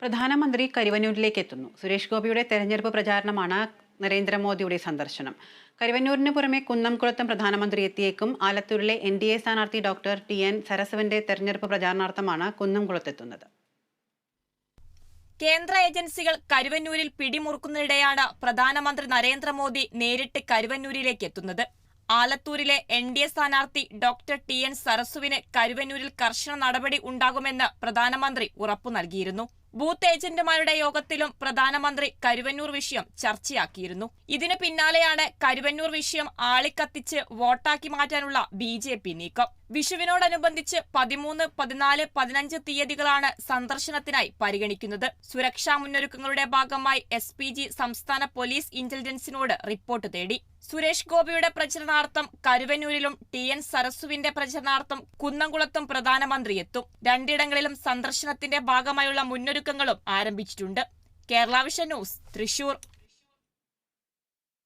പ്രധാനമന്ത്രി കരുവന്നൂരിലേക്ക് എത്തുന്നു സുരേഷ് ഗോപിയുടെ തെരഞ്ഞെടുപ്പ് പ്രചാരണമാണ് നരേന്ദ്രമോദിയുടെ സന്ദർശനം. കരുവന്നൂരിന് പുറമെ കുന്നംകുളത്തും പ്രധാനമന്ത്രി എത്തിയേക്കും. ആലത്തൂരിലെ എൻ ഡി എ സ്ഥാനാർത്ഥി ഡോക്ടർ ടി എൻ സരസവന്റെ തെരഞ്ഞെടുപ്പ് പ്രചാരണാർത്ഥമാണ് കുന്നംകുളത്തെത്തുന്നത്. കേന്ദ്ര ഏജൻസികൾ കരുവന്നൂരിൽ പിടിമുറുക്കുന്നതിനിടെയാണ് പ്രധാനമന്ത്രി നരേന്ദ്രമോദി നേരിട്ട് കരുവന്നൂരിലേക്ക് എത്തുന്നത് ആലത്തൂരിലെ എൻ ഡി എ സ്ഥാനാർത്ഥി ഡോക്ടർ ടി എൻ സരസുവിന് കരുവന്നൂരിൽ കർശന നടപടി ഉണ്ടാകുമെന്ന് പ്രധാനമന്ത്രി ഉറപ്പു നൽകിയിരുന്നു. ബൂത്ത് ഏജന്റുമാരുടെ യോഗത്തിലും പ്രധാനമന്ത്രി കരുവന്നൂർ വിഷയം ചർച്ചയാക്കിയിരുന്നു. ഇതിന് പിന്നാലെയാണ് കരുവന്നൂർ വിഷയം ആളിക്കത്തിച്ച് വോട്ടാക്കി മാറ്റാനുള്ള ബി ജെ പി നീക്കം. വിഷുവിനോടനുബന്ധിച്ച് പതിമൂന്ന് പതിനാല് പതിനഞ്ച് തീയതികളാണ് സന്ദർശനത്തിനായി പരിഗണിക്കുന്നത്. സുരക്ഷാ മുന്നൊരുക്കങ്ങളുടെ ഭാഗമായി എസ് പി ജി സംസ്ഥാന പോലീസ് ഇന്റലിജൻസിനോട് റിപ്പോർട്ട് തേടി. സുരേഷ് ഗോപിയുടെ പ്രചരണാർത്ഥം കരുവന്നൂരിലും ടി എൻ സരസുവിന്റെ പ്രചരണാർത്ഥം കുന്നംകുളത്തും പ്രധാനമന്ത്രി എത്തും. രണ്ടിടങ്ങളിലും സന്ദർശനത്തിന്റെ ഭാഗമായുള്ള മുന്നൊരുക്കങ്ങളും ആരംഭിച്ചിട്ടുണ്ട്. Kerala vision news Thrissur.